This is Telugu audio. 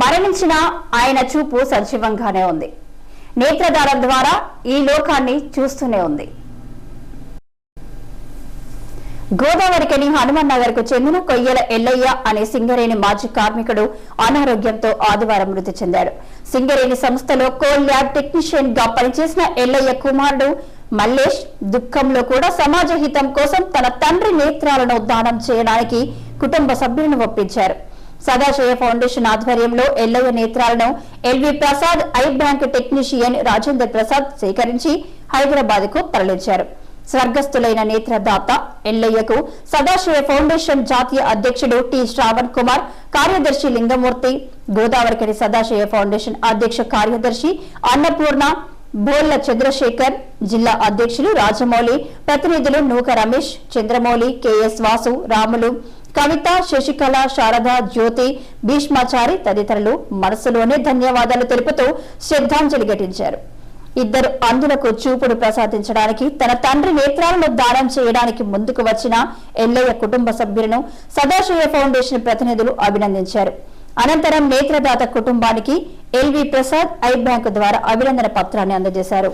మరణించిన ఆయన చూపు సజీవంగానే ఉంది. నేత్రదానం ద్వారా ఈ లోకాన్ని చూస్తూనే ఉంది. గోదావరికని హనుమాన్ నగర్కు చెందిన కొయ్యల ఎల్లయ్య అనే సింగరేణి మాజీ కార్మికుడు అనారోగ్యంతో ఆదివారం మృతి చెందాడు. సింగరేణి సంస్థలో కోల్ ల్యాబ్ టెక్నీషియన్గా పనిచేసిన ఎల్లయ్య కుమారుడు మల్లేష్ దుఃఖంలో కూడా సమాజ హితం కోసం తన తండ్రి నేత్రాలను దానం చేయడానికి కుటుంబ సభ్యులను ఒప్పించారు. సదాశయ ఫౌండేషన్ ఆధ్వర్యంలో Ellaiah నేత్రాలను LV Prasad eye bank technician Rajender Prasad సేకరించి హైదరాబాద్కు తరలించారు. స్వర్గస్థులైన నేత్రదాత ఎల్లయ్యకు సదాశివ ఫౌండేషన్ జాతీయ అధ్యక్షుడు టి శ్రావణ్ కుమార్ కార్యదర్శి లింగమూర్తి గోదావరికని సదాశివ ఫౌండేషన్ అధ్యక్ష కార్యదర్శి అన్నపూర్ణ బోళ్ళ చంద్రశేఖర్ జిల్లా అధ్యక్షులు రాజమౌళి ప్రతినిధులు నూక రమేష్ చంద్రమౌళి కెఎస్ వాసు రాములు కవిత శశికళ శారద జ్యోతి భీష్మాచారి తదితరులు మనసులోనే ధన్యవాదాలు తెలుపుతూ శ్రద్ధాంజలి ఘటించారు. ఇద్దరు అందులకు చూపుడు ప్రసాదించడానికి తన తండ్రి నేత్రాలను దానం చేయడానికి ముందుకు వచ్చిన ఎల్లయ్య కుటుంబ సభ్యులను సదాశివ ఫౌండేషన్ ప్రతినిధులు అభినందించారు. అనంతరం నేత్రదాత కుటుంబానికి ఎల్వి ప్రసాద్ ఐ బ్యాంకు ద్వారా అభినందన పత్రాన్ని అందజేశారు.